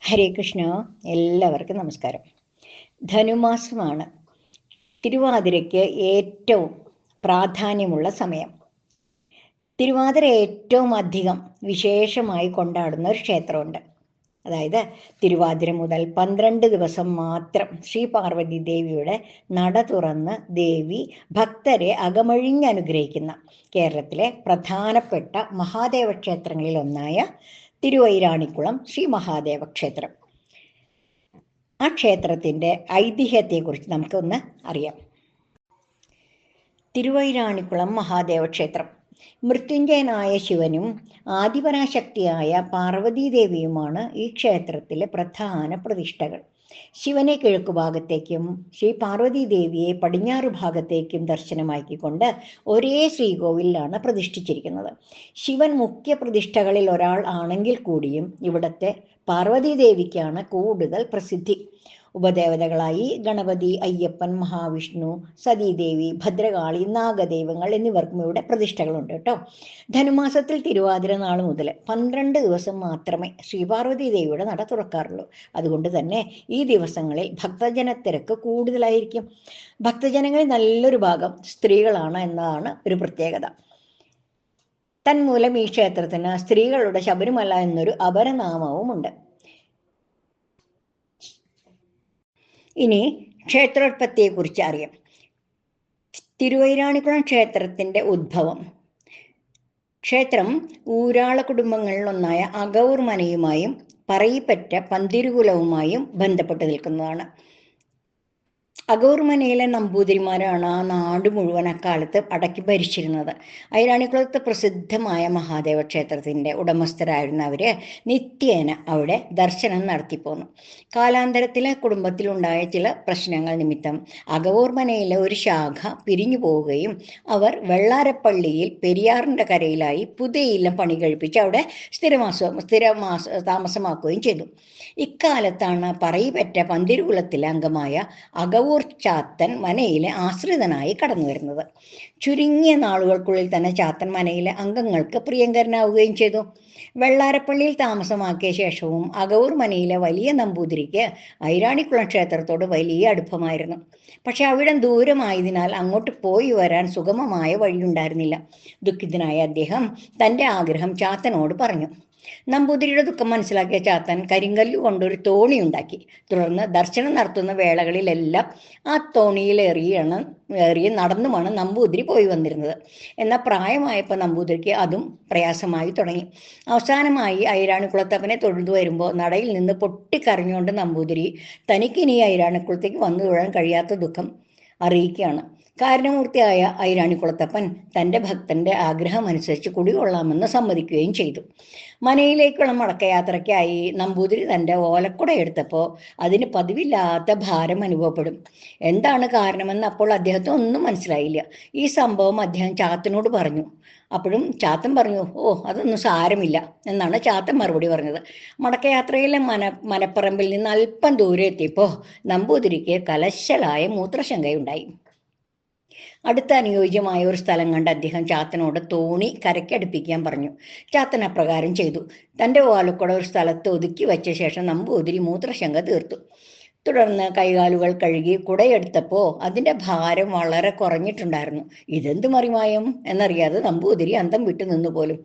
ഹരേ കൃഷ്ണ എല്ലാവർക്കും നമസ്കാരം. ധനുമാസമാണ്. തിരുവാതിരയ്ക്ക് ഏറ്റവും പ്രാധാന്യമുള്ള സമയം. തിരുവാതിര ഏറ്റവും അധികം വിശേഷമായി കൊണ്ടാടുന്ന ഒരു ക്ഷേത്രമുണ്ട്. അതായത് തിരുവാതിര മുതൽ പന്ത്രണ്ട് ദിവസം മാത്രം ശ്രീ പാർവതി ദേവിയുടെ നട തുറന്ന് ദേവി ഭക്തരെ അകമഴിഞ്ഞ് അനുഗ്രഹിക്കുന്ന കേരളത്തിലെ പ്രധാനപ്പെട്ട മഹാദേവ ക്ഷേത്രങ്ങളിൽ ഒന്നായ തിരുവൈരാണിക്കുളം ശ്രീ മഹാദേവ ക്ഷേത്രം. ആ ക്ഷേത്രത്തിന്റെ ഐതിഹ്യത്തെക്കുറിച്ച് നമുക്കൊന്ന് അറിയാം. തിരുവൈരാണിക്കുളം മഹാദേവ ക്ഷേത്രം. മൃത്യുഞ്ജയനായ ശിവനും ആദിപരാശക്തിയായ പാർവതീദേവിയുമാണ് ഈ ക്ഷേത്രത്തിലെ പ്രധാന പ്രതിഷ്ഠകൾ. ശിവനെ കിഴക്കു ഭാഗത്തേക്കും ശ്രീ പാർവതി ദേവിയെ പടിഞ്ഞാറ് ഭാഗത്തേക്കും ദർശനമാക്കിക്കൊണ്ട് ഒരേ ശ്രീകോവിലാണ് പ്രതിഷ്ഠിച്ചിരിക്കുന്നത്. ശിവൻ മുഖ്യ പ്രതിഷ്ഠകളിൽ ഒരാൾ ആണെങ്കിൽ കൂടിയും ഇവിടത്തെ പാർവതി ദേവിക്കാണ് കൂടുതൽ പ്രസിദ്ധി. ഉപദേവതകളായി ഗണപതി അയ്യപ്പൻ മഹാവിഷ്ണു സതീദേവി ഭദ്രകാളി നാഗദൈവങ്ങൾ എന്നിവർക്കും ഇവിടെ പ്രതിഷ്ഠകളുണ്ട് കേട്ടോ. ധനുമാസത്തിൽ തിരുവാതിര നാൾ മുതൽ പന്ത്രണ്ട് ദിവസം മാത്രമേ ശ്രീപാർവതി ദേവിയുടെ നട തുറക്കാറുള്ളൂ. അതുകൊണ്ട് തന്നെ ഈ ദിവസങ്ങളിൽ ഭക്തജന തിരക്ക് കൂടുതലായിരിക്കും. ഭക്തജനങ്ങളിൽ നല്ലൊരു ഭാഗം സ്ത്രീകളാണ് എന്നതാണ് ഒരു പ്രത്യേകത. തന്മൂലം ഈ ക്ഷേത്രത്തിന് സ്ത്രീകളുടെ ശബരിമല എന്നൊരു അപരനാമവുമുണ്ട്. ഇനി ക്ഷേത്രോത്പത്തിയെക്കുറിച്ച് അറിയാം. തിരുവൈരാണിക്കുളം ക്ഷേത്രത്തിന്റെ ഉദ്ഭവം ക്ഷേത്രം ഊരാള കുടുംബങ്ങളിലൊന്നായ അഗൗർ മനയുമായും പറയിപ്പറ്റ പന്തിരുകുലവുമായും ബന്ധപ്പെട്ട് നിൽക്കുന്നതാണ്. അഗൗർമനയിലെ നമ്പൂതിരിമാരാണ് ആ നാട് മുഴുവൻ അക്കാലത്ത് അടക്കി ഭരിച്ചിരുന്നത്. ഐരാണിക്കുളത്ത് പ്രസിദ്ധമായ മഹാദേവ ക്ഷേത്രത്തിന്റെ ഉടമസ്ഥരായിരുന്ന അവർ നിത്യേന അവിടെ ദർശനം നടത്തിപ്പോന്നു കാലാന്തരത്തിലെ കുടുംബത്തിലുണ്ടായ ചില പ്രശ്നങ്ങൾ നിമിത്തം അഗവൂർമനയിലെ ഒരു ശാഖ പിരിഞ്ഞു പോവുകയും അവർ വെള്ളാരപ്പള്ളിയിൽ പെരിയാറിന്റെ കരയിലായി പുതിയില്ലം പണി കഴിപ്പിച്ച് അവിടെ സ്ഥിരമാസം സ്ഥിരമാസ താമസമാക്കുകയും ചെയ്തു. ഇക്കാലത്താണ് പറയിപ്പറ്റ പന്തിരുകുളത്തിലെ അംഗമായ അകവൂർ ചാത്തൻ മനയിലെ ആശ്രിതനായി കടന്നു വരുന്നത് ചുരുങ്ങിയ നാളുകൾക്കുള്ളിൽ തന്നെ ചാത്തൻ മനയിലെ അംഗങ്ങൾക്ക് പ്രിയങ്കരനാവുകയും ചെയ്തു. വെള്ളാരപ്പള്ളിയിൽ താമസമാക്കിയ ശേഷവും അകവൂർ മനയിലെ വലിയ നമ്പൂതിരിക്ക് ഐരാണിക്കുളം ക്ഷേത്രത്തോട് വലിയ അടുപ്പമായിരുന്നു. പക്ഷെ അവിടം ദൂരമായതിനാൽ അങ്ങോട്ട് പോയി വരാൻ സുഗമമായ വഴിയുണ്ടായിരുന്നില്ല. ദുഃഖിതനായ അദ്ദേഹം തന്റെ ആഗ്രഹം ചാത്തനോട് പറഞ്ഞു. നമ്പൂതിരിയുടെ ദുഃഖം മനസ്സിലാക്കിയ ചാത്തൻ കരിങ്കല്ല് കൊണ്ടൊരു തോണി ഉണ്ടാക്കി. തുടർന്ന് ദർശനം നടത്തുന്ന വേളകളിലെല്ലാം ആ തോണിയിലേറിയാണ് ഏറിയ നടന്നുമാണ് നമ്പൂതിരി പോയി വന്നിരുന്നത്. എന്നാൽ പ്രായമായപ്പോൾ നമ്പൂതിരിക്ക് അതും പ്രയാസമായി തുടങ്ങി. അവസാനമായി ഐരാണിക്കുളത്തപ്പനെ തൊഴുതു വരുമ്പോൾ നടയിൽ നിന്ന് പൊട്ടിക്കരഞ്ഞുകൊണ്ട് നമ്പൂതിരി തനിക്കിനി ഐരാണിക്കുളത്തേക്ക് വന്നു തൊഴാൻ കഴിയാത്ത ദുഃഖം അറിയിക്കുകയാണ്. കാരണമൂർത്തിയായ ഐരാണിക്കുളത്തപ്പൻ തന്റെ ഭക്തന്റെ ആഗ്രഹം ആഗ്രഹമനുസരിച്ച് കുടികൊള്ളാമെന്ന് സമ്മതിക്കുകയും ചെയ്തു. മനയിലേക്കുള്ള മടക്കയാത്രയ്ക്കായി നമ്പൂതിരി തന്റെ ഓലക്കുട എടുത്തപ്പോൾ അതിന് പതിവില്ലാത്ത ഭാരം അനുഭവപ്പെടും. എന്താണ് കാരണമെന്ന് അപ്പോൾ അദ്ദേഹത്തിന് ഒന്നും മനസ്സിലായില്ല. ഈ സംഭവം അദ്ദേഹം ചാത്തനോട് പറഞ്ഞു. അപ്പോഴും ചാത്തൻ പറഞ്ഞു ഓ അതൊന്നും സാരമില്ല എന്നാണ് ചാത്തൻ മറുപടി പറഞ്ഞത്. മടക്കയാത്രയിലെ മന മനപ്പറമ്പിൽ നിന്ന് അല്പം ദൂരെ എത്തിയപ്പോൾ നമ്പൂതിരിക്ക് കലശലായ മൂത്രശങ്കയുണ്ടായി. അടുത്ത അനുയോജ്യമായ ഒരു സ്ഥലം കണ്ട് അദ്ദേഹം ചാത്തനോട് തോണി കരയ്ക്കടുപ്പിക്കാൻ പറഞ്ഞു. ചാത്തൻ അപ്രകാരം ചെയ്തു. തന്റെ ഓലക്കുട ഒരു സ്ഥലത്ത് ഒതുക്കി വെച്ച ശേഷം നമ്പൂതിരി മൂത്രശങ്ക തീർത്തു. തുടർന്ന് കൈകാലുകൾ കഴുകി കുടയെടുത്തപ്പോൾ അതിന്റെ ഭാരം വളരെ കുറഞ്ഞിട്ടുണ്ടായിരുന്നു. ഇതെന്ത് മറിമായം? എന്നറിയാതെ നമ്പൂതിരി അന്തം വിട്ടു നിന്നു പോലും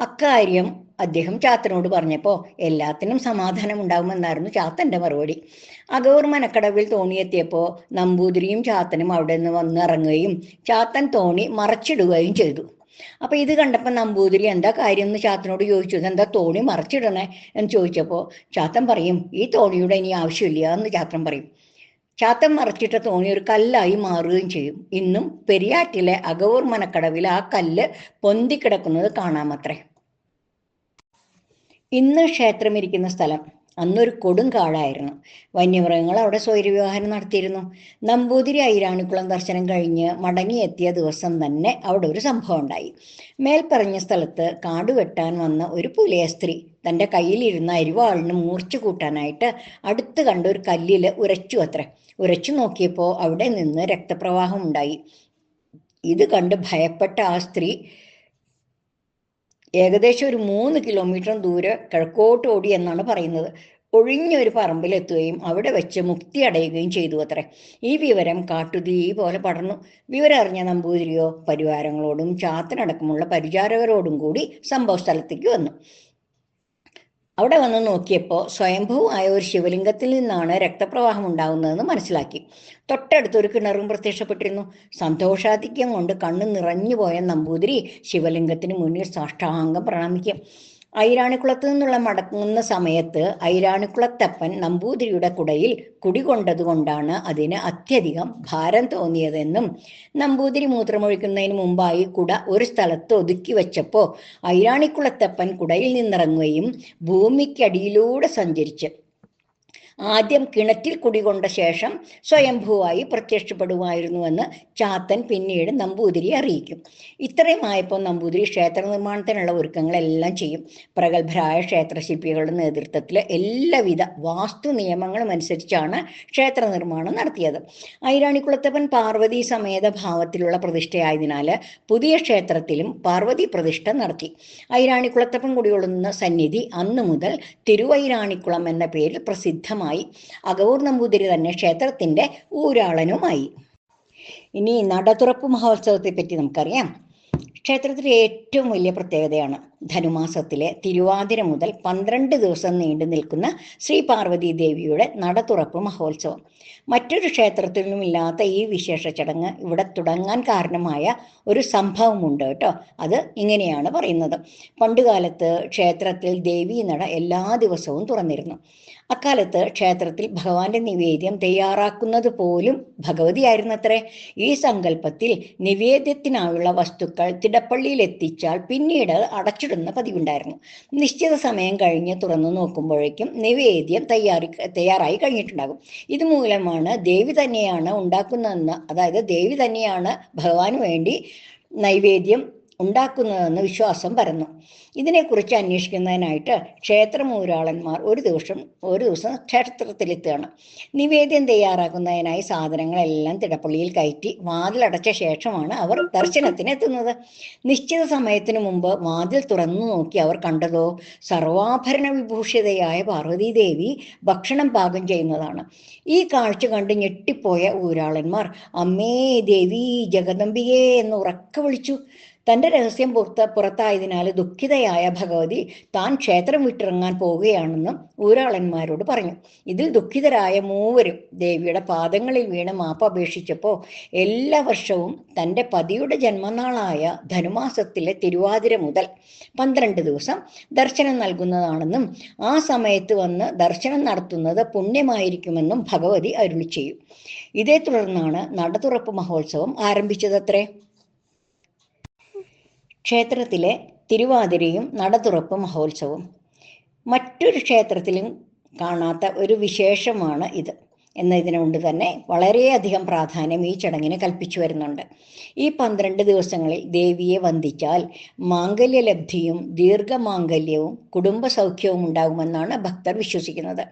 അക്കാര്യം അദ്ദേഹം ചാത്തനോട് പറഞ്ഞപ്പോൾ എല്ലാത്തിനും സമാധാനം ഉണ്ടാകുമെന്നായിരുന്നു ചാത്തന്റെ മറുപടി. അഗോർ മനക്കടവിൽ തോണിയെത്തിയപ്പോൾ നമ്പൂതിരിയും ചാത്തനും അവിടെ നിന്ന് വന്നിറങ്ങുകയും ചാത്തൻ തോണി മറച്ചിടുകയും ചെയ്തു. അപ്പൊ ഇത് കണ്ടപ്പോൾ നമ്പൂതിരി എന്താ കാര്യം? എന്ന് ചാത്തനോട് ചോദിച്ചു. എന്താ തോണി മറച്ചിടണേ? എന്ന് ചോദിച്ചപ്പോൾ ചാത്തൻ പറയും ഈ തോണിയുടെ ഇനി ആവശ്യമില്ല എന്ന് ചാത്തൻ പറയും. ചാത്തൻ മറച്ചിട്ട തോണി ഒരു കല്ലായി മാറുകയും ചെയ്യും. ഇന്നും പെരിയാറ്റിലെ അഗവൂർ മനക്കടവിൽ ആ കല്ല് പൊന്തിക്കിടക്കുന്നത് കാണാമത്രേ. ഇന്ന് ക്ഷേത്രം ഇരിക്കുന്ന സ്ഥലം. അന്നൊരു കൊടും കാടായിരുന്നു. വന്യമൃഗങ്ങൾ അവിടെ സ്വൈര്യവിവാഹനം നടത്തിയിരുന്നു. നമ്പൂതിരി ഐരാണിക്കുളം ദർശനം കഴിഞ്ഞ് മടങ്ങിയെത്തിയ ദിവസം തന്നെ അവിടെ ഒരു സംഭവം ഉണ്ടായി. മേൽപ്പറഞ്ഞ സ്ഥലത്ത് കാട് വെട്ടാൻ വന്ന ഒരു പുലിയ സ്ത്രീ തന്റെ കയ്യിലിരുന്ന അരിവാളിന് മൂർച്ച കൂട്ടാനായിട്ട് അടുത്ത് കണ്ട ഒരു കല്ലിൽ ഉരച്ചു അത്ര. ഉരച്ചു നോക്കിയപ്പോൾ അവിടെ നിന്ന് രക്തപ്രവാഹം ഉണ്ടായി. ഇത് കണ്ട് ഭയപ്പെട്ട ആ സ്ത്രീ ഏകദേശം ഒരു മൂന്ന് കിലോമീറ്റർ ദൂരെ കിഴക്കോട്ട് ഓടി എന്നാണ് പറയുന്നത്. ഒഴിഞ്ഞൊരു പറമ്പിലെത്തുകയും അവിടെ വെച്ച് മുക്തി അടയുകയും ചെയ്തു അത്രേ. ഈ വിവരം കാട്ടുതീ പോലെ പടർന്നു. വിവരം അറിഞ്ഞ നമ്പൂതിരിയോ പരിവാരങ്ങളോടും ചാത്തനടക്കമുള്ള പരിചാരകരോടും കൂടി സംഭവ സ്ഥലത്തേക്ക് വന്നു. അവിടെ വന്ന് നോക്കിയപ്പോൾ സ്വയംഭൂവായ ഒരു ശിവലിംഗത്തിൽ നിന്നാണ് രക്തപ്രവാഹം ഉണ്ടാകുന്നതെന്ന് മനസ്സിലാക്കി. തൊട്ടടുത്ത് ഒരു കിണറും പ്രത്യക്ഷപ്പെട്ടിരുന്നു. സന്തോഷാധിക്യം കൊണ്ട് കണ്ണ് നിറഞ്ഞു പോയ നമ്പൂതിരി ശിവലിംഗത്തിന് മുന്നിൽ സാഷ്ടാംഗം പ്രണാമിക്കും. ഐരാണിക്കുളത്ത് നിന്നുള്ള മടങ്ങുന്ന സമയത്ത് ഐരാണിക്കുളത്തപ്പൻ നമ്പൂതിരിയുടെ കുടയിൽ കുടികൊണ്ടതുകൊണ്ടാണ് അതിന് അത്യധികം ഭാരം തോന്നിയതെന്നും നമ്പൂതിരി മൂത്രമൊഴിക്കുന്നതിന് മുമ്പായി കുട ഒരു സ്ഥലത്ത് ഒതുക്കി വെച്ചപ്പോൾ ഐരാണിക്കുളത്തപ്പൻ കുടയിൽ നിന്നിറങ്ങുകയും ഭൂമിക്കടിയിലൂടെ സഞ്ചരിച്ച് ആദ്യം കിണറ്റിൽ കുടികൊണ്ട ശേഷം സ്വയംഭൂവായി പ്രത്യക്ഷപ്പെടുമായിരുന്നുവെന്ന് ചാത്തൻ പിന്നീട് നമ്പൂതിരി അറിയിക്കും. ഇത്രയുമായപ്പോൾ നമ്പൂതിരി ക്ഷേത്ര നിർമ്മാണത്തിനുള്ള ഒരുക്കങ്ങളെല്ലാം ചെയ്യും. പ്രഗത്ഭരായ ക്ഷേത്രശില്പികളുടെ നേതൃത്വത്തിൽ എല്ലാവിധ വാസ്തു നിയമങ്ങളും അനുസരിച്ചാണ് ക്ഷേത്ര നിർമ്മാണം നടത്തിയത്. ഐരാണിക്കുളത്തപ്പൻ പാർവതി സമേത ഭാവത്തിലുള്ള പ്രതിഷ്ഠയായതിനാൽ പുതിയ ക്ഷേത്രത്തിലും പാർവതി പ്രതിഷ്ഠ നടത്തി. ഐരാണിക്കുളത്തപ്പൻ കുടികൊള്ളുന്ന സന്നിധി അന്നു മുതൽ തിരുവൈരാണിക്കുളം എന്ന പേരിൽ പ്രസിദ്ധമായി. അകവൂർ നമ്പൂതിരി തന്നെ ക്ഷേത്രത്തിന്റെ ഊരാളനുമായി. ഇനി നടതുറപ്പ് മഹോത്സവത്തെ പറ്റി നമുക്കറിയാം. ക്ഷേത്രത്തിലെ ഏറ്റവും വലിയ പ്രത്യേകതയാണ് ധനുമാസത്തിലെ തിരുവാതിര മുതൽ പന്ത്രണ്ട് ദിവസം നീണ്ടു നിൽക്കുന്ന ശ്രീ പാർവതി ദേവിയുടെ നടതുറപ്പ് മഹോത്സവം. മറ്റൊരു ക്ഷേത്രത്തിലും ഇല്ലാത്ത ഈ വിശേഷ ചടങ്ങ് ഇവിടെ തുടങ്ങാൻ കാരണമായ ഒരു സംഭവമുണ്ട് കേട്ടോ. അത് ഇങ്ങനെയാണ് പറയുന്നത്. പണ്ടുകാലത്ത് ക്ഷേത്രത്തിൽ ദേവി നട എല്ലാ ദിവസവും തുറന്നിരുന്നു. അക്കാലത്ത് ക്ഷേത്രത്തിൽ ഭഗവാന്റെ നിവേദ്യം തയ്യാറാക്കുന്നത് പോലും ഭഗവതിയായിരുന്നത്രേ. ഈ സങ്കല്പത്തിൽ നിവേദ്യത്തിനായുള്ള വസ്തുക്കൾ തിടപ്പള്ളിയിൽ എത്തിച്ചാൽ പിന്നീട് അടച്ചിടുന്ന പതിവുണ്ടായിരുന്നു. നിശ്ചിത സമയം കഴിഞ്ഞ് തുറന്നു നോക്കുമ്പോഴേക്കും നിവേദ്യം തയ്യാറി തയ്യാറായി കഴിഞ്ഞിട്ടുണ്ടാകും. ഇതുമൂലമാണ് ദേവി തന്നെയാണ് ഉണ്ടാക്കുന്നതെന്ന് അതായത് ദേവി തന്നെയാണ് ഭഗവാന് വേണ്ടി നൈവേദ്യം ഉണ്ടാക്കുന്നതെന്ന് വിശ്വാസം പരന്നു. ഇതിനെക്കുറിച്ച് അന്വേഷിക്കുന്നതിനായിട്ട് ക്ഷേത്രമൂരാളന്മാർ ഒരു ദിവസം ഒരു ദിവസം ക്ഷേത്രത്തിലെത്തുകയാണ്. നിവേദ്യം തയ്യാറാക്കുന്നതിനായി സാധനങ്ങളെല്ലാം തിടപ്പള്ളിയിൽ കയറ്റി വാതിലടച്ച ശേഷമാണ് അവർ ദർശനത്തിന് എത്തുന്നത് നിശ്ചിത സമയത്തിന് മുമ്പ് വാതിൽ തുറന്നു നോക്കി അവർ കണ്ടതോ? സർവാഭരണ വിഭൂഷിതയായ പാർവതീദേവി ഭക്ഷണം പാകം ചെയ്യുന്നതാണ്. ഈ കാഴ്ച കണ്ട് ഞെട്ടിപ്പോയ ഊരാളന്മാർ അമ്മേ ദേവി ജഗദമ്പികേ എന്ന് ഉറക്ക വിളിച്ചു. തന്റെ രഹസ്യം പുറത്ത് പുറത്തായതിനാൽ ദുഃഖിതയായ ഭഗവതി താൻ ക്ഷേത്രം വിട്ടിറങ്ങാൻ പോവുകയാണെന്നും ഊരാളന്മാരോട് പറഞ്ഞു. ഇതിൽ ദുഃഖിതരായ മൂവരും ദേവിയുടെ പാദങ്ങളിൽ വീണ് മാപ്പ് അപേക്ഷിച്ചപ്പോൾ എല്ലാ വർഷവും തന്റെ പതിയുടെ ജന്മനാളായ ധനുമാസത്തിലെ തിരുവാതിര മുതൽ പന്ത്രണ്ട് ദിവസം ദർശനം നൽകുന്നതാണെന്നും ആ സമയത്ത് വന്ന് ദർശനം നടത്തുന്നത് പുണ്യമായിരിക്കുമെന്നും ഭഗവതി അരുളി ചെയ്യും. ഇതേ തുടർന്നാണ് നടതുറപ്പ് മഹോത്സവം ആരംഭിച്ചതത്രേ. ക്ഷേത്രത്തിലെ തിരുവാതിരയും നടതുറപ്പ് മഹോത്സവം മറ്റൊരു ക്ഷേത്രത്തിലും കാണാത്ത ഒരു വിശേഷമാണ് ഇത്. എന്നതിനുകൊണ്ട് തന്നെ വളരെയധികം പ്രാധാന്യം ഈ ചടങ്ങിന് കൽപ്പിച്ചു വരുന്നുണ്ട്. ഈ പന്ത്രണ്ട് ദിവസങ്ങളിൽ ദേവിയെ വന്ദിച്ചാൽ മാംഗല്യലബ്ധിയും ദീർഘമാംഗല്യവും കുടുംബ സൗഖ്യവും ഉണ്ടാകുമെന്നാണ് ഭക്തർ വിശ്വസിക്കുന്നത്.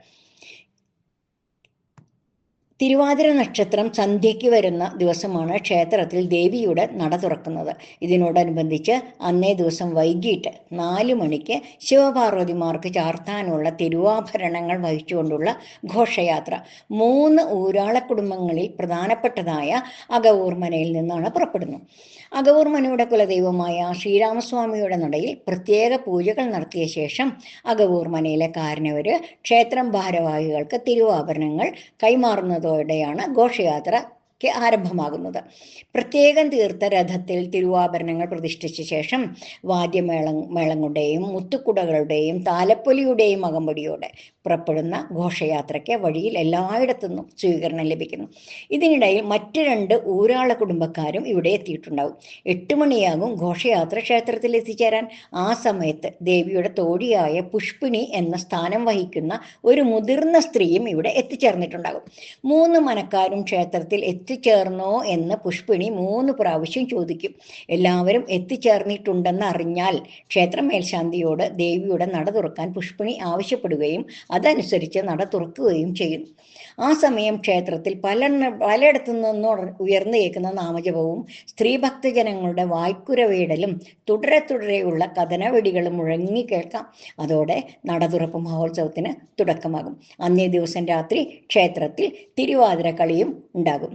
തിരുവാതിര നക്ഷത്രം സന്ധ്യയ്ക്ക് വരുന്ന ദിവസമാണ് ക്ഷേത്രത്തിൽ ദേവിയുടെ നട തുറക്കുന്നത്. ഇതിനോടനുബന്ധിച്ച് അന്നേ ദിവസം വൈകിട്ട് നാല് മണിക്ക് ശിവപാർവതിമാർക്ക് ചാർത്താനുള്ള തിരുവാഭരണങ്ങൾ വഹിച്ചുകൊണ്ടുള്ള ഘോഷയാത്ര. മൂന്ന് ഊരാള കുടുംബങ്ങളിൽ പ്രധാനപ്പെട്ടതായ അകവൂർമനയിൽ നിന്നാണ് പുറപ്പെടുന്നത്. അകവൂർമനയുടെ കുലദൈവമായ ശ്രീരാമസ്വാമിയുടെ നടയിൽ പ്രത്യേക പൂജകൾ നടത്തിയ ശേഷം അകവൂർമനയിലെ കാരണവർ ക്ഷേത്രം ഭാരവാഹികൾക്ക് തിരുവാഭരണങ്ങൾ കൈമാറുന്നതോടെയാണ് ഘോഷയാത്ര ആരംഭമാകുന്നത്. പ്രത്യേകം തീർത്ത രഥത്തിൽ തിരുവാഭരണങ്ങൾ പ്രതിഷ്ഠിച്ച ശേഷം വാദ്യമേള മേളങ്ങളുടെയും മുത്തുക്കുടകളുടെയും താലപ്പൊലിയുടെയും അകമ്പടിയോടെ പുറപ്പെടുന്ന ഘോഷയാത്രയ്ക്ക് വഴിയിൽ എല്ലായിടത്തുനിന്നും സ്വീകരണം ലഭിക്കുന്നു. ഇതിനിടയിൽ മറ്റു രണ്ട് ഊരാള കുടുംബക്കാരും ഇവിടെ എത്തിയിട്ടുണ്ടാവും. എട്ട് മണിയാകും ഘോഷയാത്ര ക്ഷേത്രത്തിൽ എത്തിച്ചേരാൻ. ആ സമയത്ത് ദേവിയുടെ തോഴിയായ പുഷ്പിണി എന്ന സ്ഥാനം വഹിക്കുന്ന ഒരു മുതിർന്ന സ്ത്രീയും ഇവിടെ എത്തിച്ചേർന്നിട്ടുണ്ടാകും. മൂന്ന് മനക്കാരും ക്ഷേത്രത്തിൽ എത്തിച്ചേർന്നോ എന്ന് പുഷ്പിണി മൂന്ന് പ്രാവശ്യം ചോദിക്കും. എല്ലാവരും എത്തിച്ചേർന്നിട്ടുണ്ടെന്ന് അറിഞ്ഞാൽ ക്ഷേത്ര മേൽശാന്തിയോട് ദേവിയുടെ നട തുറക്കാൻ പുഷ്പിണി ആവശ്യപ്പെടുകയും അതനുസരിച്ച് നട തുറക്കുകയും ചെയ്യുന്നു ആ സമയം ക്ഷേത്രത്തിൽ പല പലയിടത്തു നിന്ന് ഉയർന്നു കേൾക്കുന്ന നാമജപവും സ്ത്രീ ഭക്തജനങ്ങളുടെ വായ്ക്കുരവേടലും തുടരെ തുടരെയുള്ള കഥനവെടികളും മുഴങ്ങി കേൾക്കാം. അതോടെ നട തുറപ്പ് മഹോത്സവത്തിന് തുടക്കമാകും. അന്നേ ദിവസം രാത്രി ക്ഷേത്രത്തിൽ തിരുവാതിര കളിയും ഉണ്ടാകും.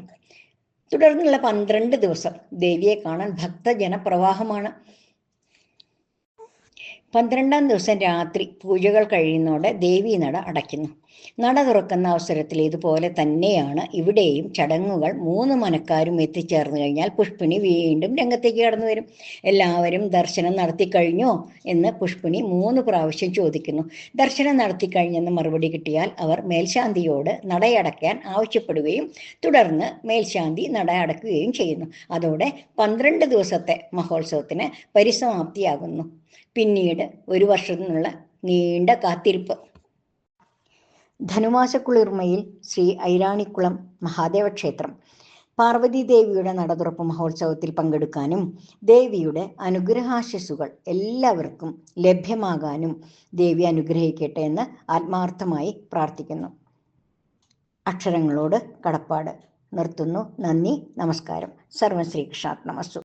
തുടർന്നുള്ള പന്ത്രണ്ട് ദിവസം ദേവിയെ കാണാൻ ഭക്തജന പ്രവാഹമാണ് പന്ത്രണ്ടാം ദിവസം രാത്രി പൂജകൾ കഴിയുന്നതോടെ ദേവി നട അടയ്ക്കുന്നു. നട തുറക്കുന്ന അവസരത്തിൽ ഇതുപോലെ തന്നെയാണ് ഇവിടെയും ചടങ്ങുകൾ മൂന്ന് മനക്കാരും എത്തിച്ചേർന്ന് കഴിഞ്ഞാൽ പുഷ്പിണി വീണ്ടും രംഗത്തേക്ക് കടന്നു വരും. എല്ലാവരും ദർശനം നടത്തി കഴിഞ്ഞോ എന്ന് പുഷ്പിണി മൂന്ന് പ്രാവശ്യം ചോദിക്കുന്നു. ദർശനം നടത്തി കഴിഞ്ഞെന്ന് മറുപടി കിട്ടിയാൽ അവർ മേൽശാന്തിയോട് നടയടയ്ക്കാൻ ആവശ്യപ്പെടുകയും തുടർന്ന് മേൽശാന്തി നട അടക്കുകയും ചെയ്യുന്നു. അതോടെ പന്ത്രണ്ട് ദിവസത്തെ മഹോത്സവത്തിന് പരിസമാപ്തിയാകുന്നു. പിന്നീട് ഒരു വർഷത്തിനുള്ള നീണ്ട കാത്തിരിപ്പ്. ധനുമാസക്കുളിർമയിൽ ശ്രീ ഐരാണിക്കുളം മഹാദേവ ക്ഷേത്രം പാർവതി ദേവിയുടെ നടതുറപ്പ് മഹോത്സവത്തിൽ പങ്കെടുക്കാനും ദേവിയുടെ അനുഗ്രഹാശസ്സുകൾ എല്ലാവർക്കും ലഭ്യമാകാനും ദേവി അനുഗ്രഹിക്കട്ടെ എന്ന് ആത്മാർത്ഥമായി പ്രാർത്ഥിക്കുന്നു. അക്ഷരങ്ങളോട് കടപ്പാട്. നിർത്തുന്നു. നന്ദി. നമസ്കാരം. സർവം ശ്രീകൃഷ്ണാത്മസ്തു